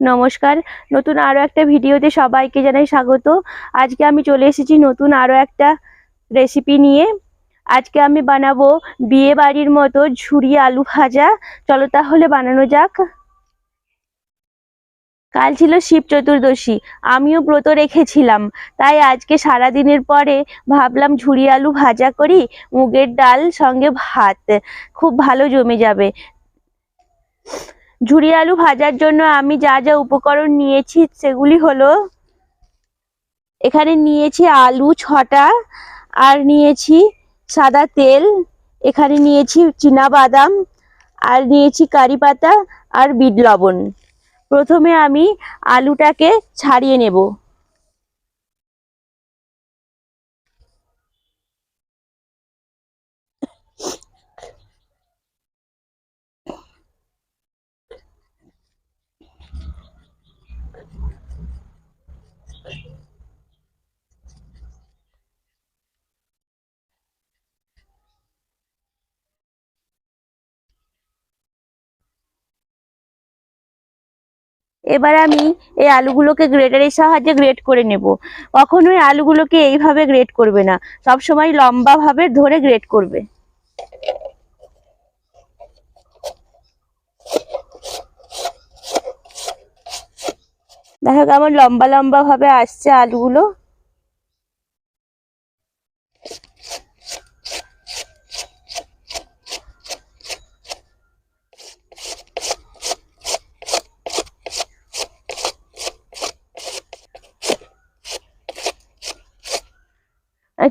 নমস্কার। নতুন আরও একটা ভিডিওতে সবাইকে জানাই স্বাগত। আজকে আমি চলে এসেছি নতুন আরও একটা রেসিপি নিয়ে। আজকে আমি বানাবো বিয়ে বাড়ির মতো ঝুরি আলু ভাজা। চলো তাহলে বানানো যাক। কাল ছিল শিব চতুর্দশী, আমিও ব্রত রেখেছিলাম। তাই আজকে সারা দিনের পরে ভাবলাম ঝুরি আলু ভাজা করি, মুগের ডাল, সঙ্গে ভাত। খুব ভালো জমে যাবে। ঝুরি আলু ভাজার জন্য আমি যা যা উপকরণ নিয়েছি সেগুলি হলো, এখানে নিয়েছি আলু ছটা, আর নিয়েছি সাদা তেল, এখানে নিয়েছি চীনা বাদাম আর নিয়েছি কারি পাতা আর বিট লবণ। প্রথমে আমি আলুটাকে ছাড়িয়ে নেব। এবার আমি এই আলুগুলোকে গ্রেটারের সাহায্যে গ্রেট করে নেব। কখনোই আলুগুলোকে এইভাবে গ্রেট করবে না। সবসময় লম্বাভাবে লম্বা ভাবে ধরে গ্রেট করবে। দেখো কেমন লম্বা লম্বা ভাবে আসছে আলুগুলো।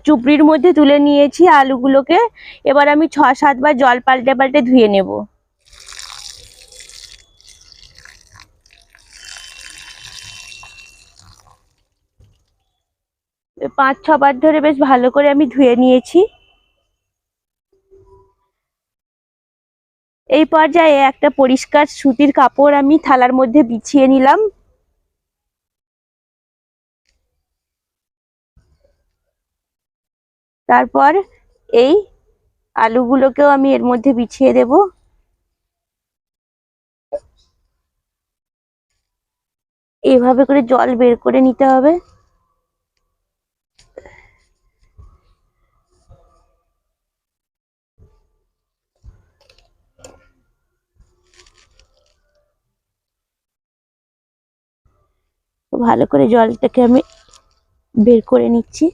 চুপড়ির মধ্যে তুলে নিয়েছি আলুগুলোকে। এবার আমি ছ সাতবার জল পাল্টে পাল্টে ধুয়ে নেব। পাঁচ ছবার ধরে বেশ ভালো করে আমি ধুয়ে নিয়েছি। এই পর্যায়ে একটা পরিষ্কার সুতির কাপড় আমি থালার মধ্যে বিছিয়ে নিলাম। তারপর এই আলুগুলোকেও আমি এর মধ্যে বিছিয়ে দেব। এভাবে করে জল বের করে নিতে হবে। ভালো করে জলটাকে আমি বের করে নিচ্ছি।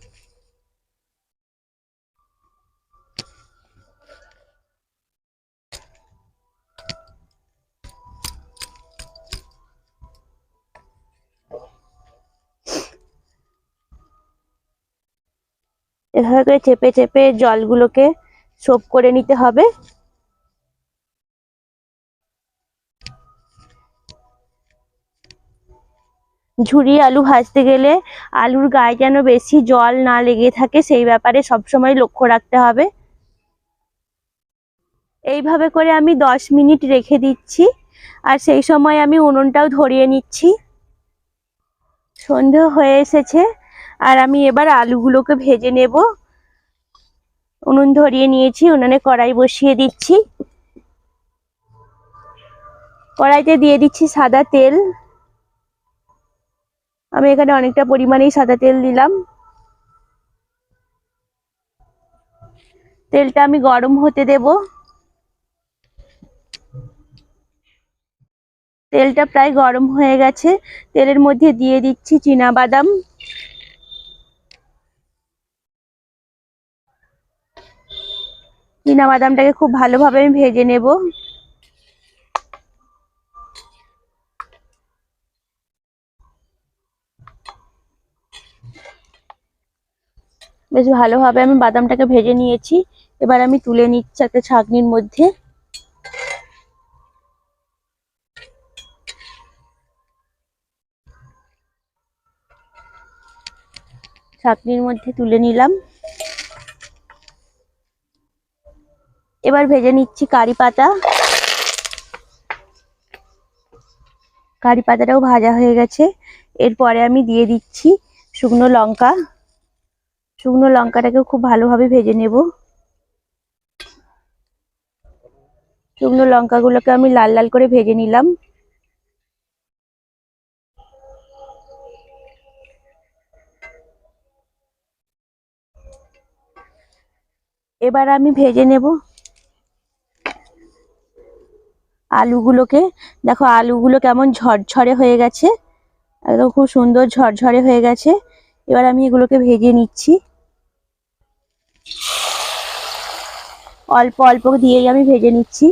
এভাবে করে চেপে চেপে জলগুলোকে সোপ করে নিতে হবে। ঝুরি আলু ভাজতে গেলে আলুর গায়ে যেন বেশি জল না লেগে থাকে, সেই ব্যাপারে সবসময় লক্ষ্য রাখতে হবে। এইভাবে করে আমি দশ মিনিট রেখে দিচ্ছি, আর সেই সময় আমি উনুনটাও ধরিয়ে নিচ্ছি। সন্ধে হয়ে এসেছে আর আমি এবার আলুগুলোকে ভেজে নেব। উনুন ধরিয়ে নিয়েছি, উনুনে কড়াই বসিয়ে দিচ্ছি। কড়াইতে দিয়ে দিচ্ছি সাদা তেল। আমি এখানে অনেকটা পরিমাণেই সাদা তেল দিলাম। তেলটা আমি গরম হতে দেব। তেলটা প্রায় গরম হয়ে গেছে। তেলের মধ্যে দিয়ে দিচ্ছি চীনা বাদাম চীনা বাদামটাকে খুব ভালোভাবে আমি ভেজে নেব। বেশ ভালোভাবে আমি বাদামটাকে ভেজে নিয়েছি। এবার আমি তুলে নিচ্ছি একটা ছাঁকনির মধ্যে। ছাঁকনির মধ্যে তুলে নিলাম। এবার ভেজে নিচ্ছি কারি পাতা। কারি পাতাটাও ভাজা হয়ে গেছে। এরপরে আমি দিয়ে দিচ্ছি শুকনো লঙ্কা। শুকনো লঙ্কাটাকেও খুব ভালোভাবে ভেজে নেব। শুকনো লঙ্কাগুলোকে আমি লাল লাল করে ভেজে নিলাম। এবার আমি ভেজে নেব। আলুগুলোকে, দেখো আলুগুলো কেমন ঝরঝরে হয়ে গেছে, একদম খুব সুন্দর ঝরঝরে হয়ে গেছে। এবার আমি এগুলোকে ভেজে নিচ্ছি। অল্প অল্প দিয়েই আমি ভেজে নিচ্ছি।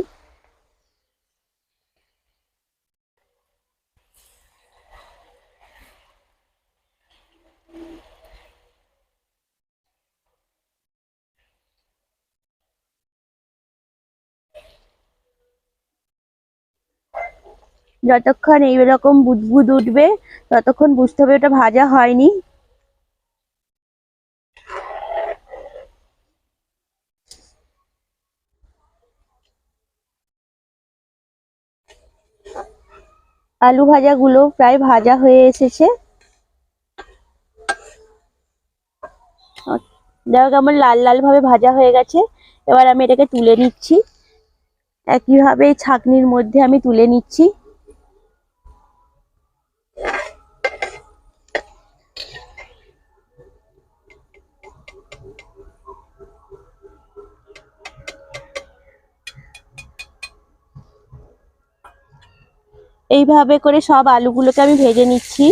যতক্ষণ এই এইরকম বুদবুদ উঠবে, ততক্ষণ বুঝতে হবে ওটা ভাজা হয়নি। আলু ভাজাগুলো প্রায় ভাজা হয়ে এসেছে। দেখো কেমন লাল লাল ভাবে ভাজা হয়ে গেছে। এবার আমি এটাকে তুলে নিচ্ছি। একইভাবে ছাঁকনির মধ্যে আমি তুলে নিচ্ছি। এইভাবে করে সব আলুগুলোকে আমি ভেজে নিচ্ছি।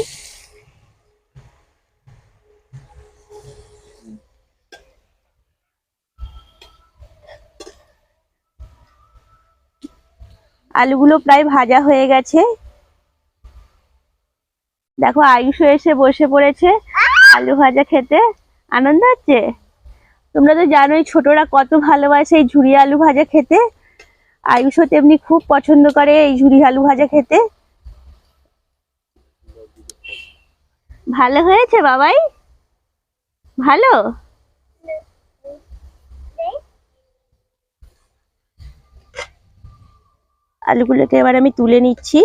আলুগুলো প্রায় ভাজা হয়ে গেছে। দেখো আয়ুষ এসে বসে পড়েছে আলু ভাজা খেতে। আনন্দ হচ্ছে? তোমরা তো জানোই ছোটরা কত ভালোবাসে এই ঝুড়ি আলু ভাজা খেতে। আয়ুষও তেমনি খুব পছন্দ করে এই ঝুরি আলু ভাজা খেতে। ভালো হয়েছে বাবাই? ভালো? আলুগুলোকে এবার আমি তুলে নিচ্ছি।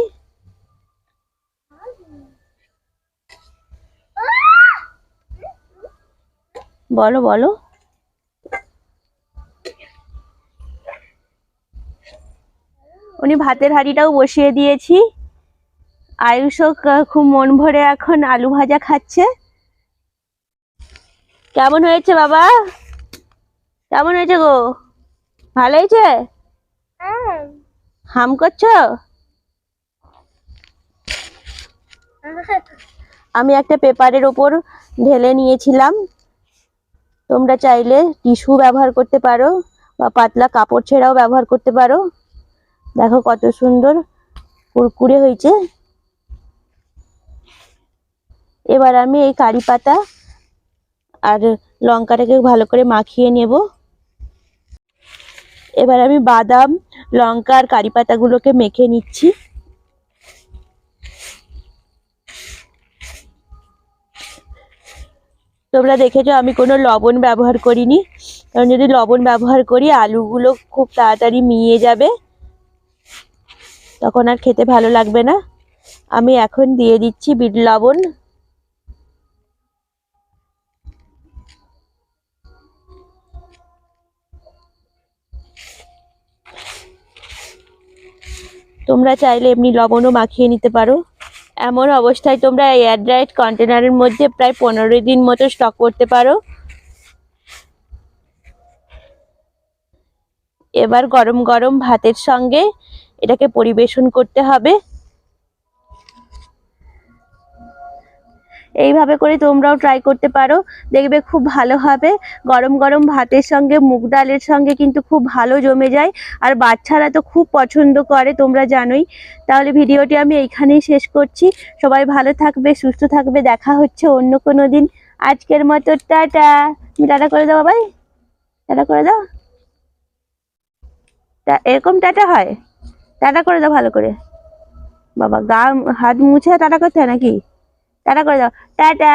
বলো বলো। উনি ভাতের হাঁড়িটাও বসিয়ে দিয়েছি। আয়ুষও খুব মন ভরে এখন আলু ভাজা খাচ্ছে। কেমন হয়েছে বাবা? কেমন হয়েছে গো? ভালো হয়েছে? হাম করছ? আমি একটা পেপারের ওপর ঢেলে নিয়েছিলাম। তোমরা চাইলে টিস্যু ব্যবহার করতে পারো বা পাতলা কাপড় ছেঁড়াও ব্যবহার করতে পারো। দেখো কত সুন্দর কুরকুরে হয়েছে। এবার আমি এই কারি পাতা আর লঙ্কাটাকে ভালো করে মাখিয়ে নেব। এবার আমি বাদাম, লঙ্কা আর কারি পাতাগুলোকে মেখে নিচ্ছি। তোমরা দেখেছ আমি কোনো লবণ ব্যবহার করিনি। কারণ যদি লবণ ব্যবহার করি, আলুগুলো খুব তাড়াতাড়ি মিয়ে যাবে। তখন আর খেতে ভালো লাগবে না। আমি এখন দিয়ে দিচ্ছি বিট লবণ। তোমরা চাইলে এমনি লবণও মাখিয়ে নিতে পারো। এমন অবস্থায় তোমরা এয়ার ড্রাইড কন্টেনারের মধ্যে প্রায় পনেরো দিন মতো স্টক করতে পারো। এবার গরম গরম ভাতের সঙ্গে এটাকে পরিবেশন করতে হবে। এইভাবে করে তোমরাও ট্রাই করতে পারো। দেখবে খুব ভালো হবে। গরম গরম ভাতের সঙ্গে, মুগ ডালের সঙ্গে কিন্তু খুব ভালো জমে যায়। আর বাচ্চারা তো খুব পছন্দ করে, তোমরা জানোই। তাহলে ভিডিওটি আমি এইখানেই শেষ করছি। সবাই ভালো থাকবে, সুস্থ থাকবে। দেখা হচ্ছে অন্য কোনো দিন। আজকের মতো টাটা। তুমি টাটা করে দাও বাবাই। টাটা করে দাও। টা- এরকম টাটা হয়? টাটা করে দাও ভালো করে। বাবা, গা হাত মুছে টাটা করতে হয় নাকি? টাটা করে দাও। টাটা।